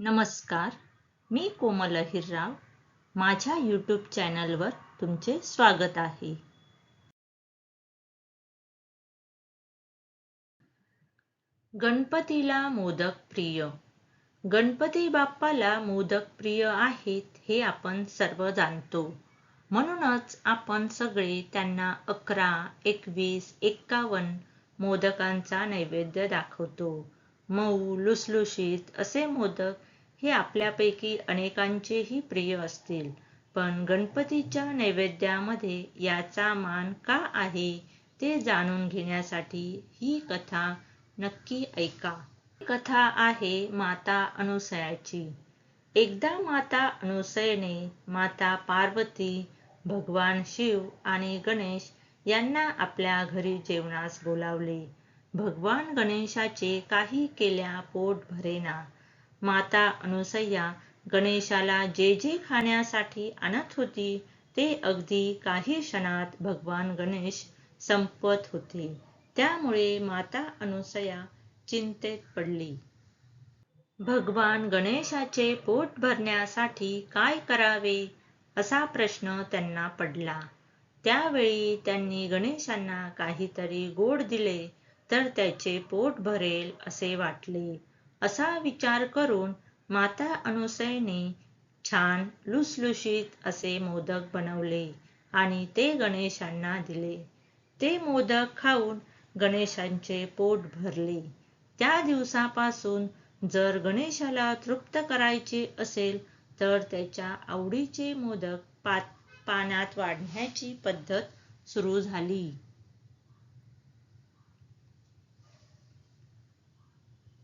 नमस्कार मी कोमल अहिरराव. माझ्या यूट्यूब चॅनलवर तुमचे स्वागत आहे. गणपतीला मोदक प्रिय. गणपती बाप्पाला मोदक प्रिय आहेत हे आपण सर्व जाणतो. म्हणूनच आपण सगळे त्यांना अकरा एकवीस एक्कावन्न मोदकांचा नैवेद्य दाखवतो. मऊ लुसलुशीत असे मोदक हे आपल्यापैकी अनेकांचेही प्रिय असतील. पण गणपतीच्या नैवेद्यामध्ये याचा मान का आहे ते जाणून घेण्यासाठी ही कथा नक्की ऐका. कथा आहे माता अनुसयाची. एकदा माता अनुसयने माता पार्वती भगवान शिव आणि गणेश यांना आपल्या घरी जेवणास बोलावले. भगवान गणेशाचे काही केल्या पोट भरेना. माता अनुसय्या गणेशाला जे जे खाण्यासाठी आणत होती ते अगदी काही क्षणात भगवान गणेश संपत होते. त्यामुळे माता अनुसया चिंतेत पडली. भगवान गणेशाचे पोट भरण्यासाठी काय करावे असा प्रश्न त्यांना पडला. त्यावेळी त्यांनी गणेशांना काहीतरी गोड दिले तर त्याचे पोट भरेल असे वाटले. असा विचार करून माता अनुसयने छान लुसलुशीत असे मोदक बनवले आणि ते गणेशांना दिले. ते मोदक खाऊन गणेशांचे पोट भरले. त्या दिवसापासून जर गणेशाला तृप्त करायचे असेल तर त्याच्या आवडीचे मोदक पाण्यात वाढण्याची पद्धत सुरू झाली.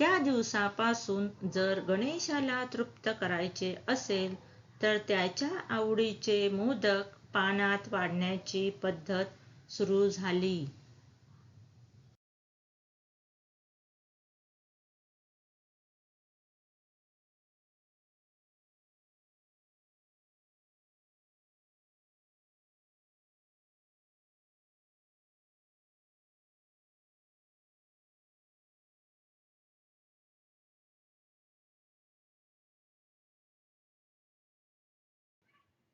त्या दिवसापासून जर गणेशाला तृप्त करायचे असेल तर त्याच्या आवडीचे मोदक पानात वाढण्याची पद्धत सुरू झाली.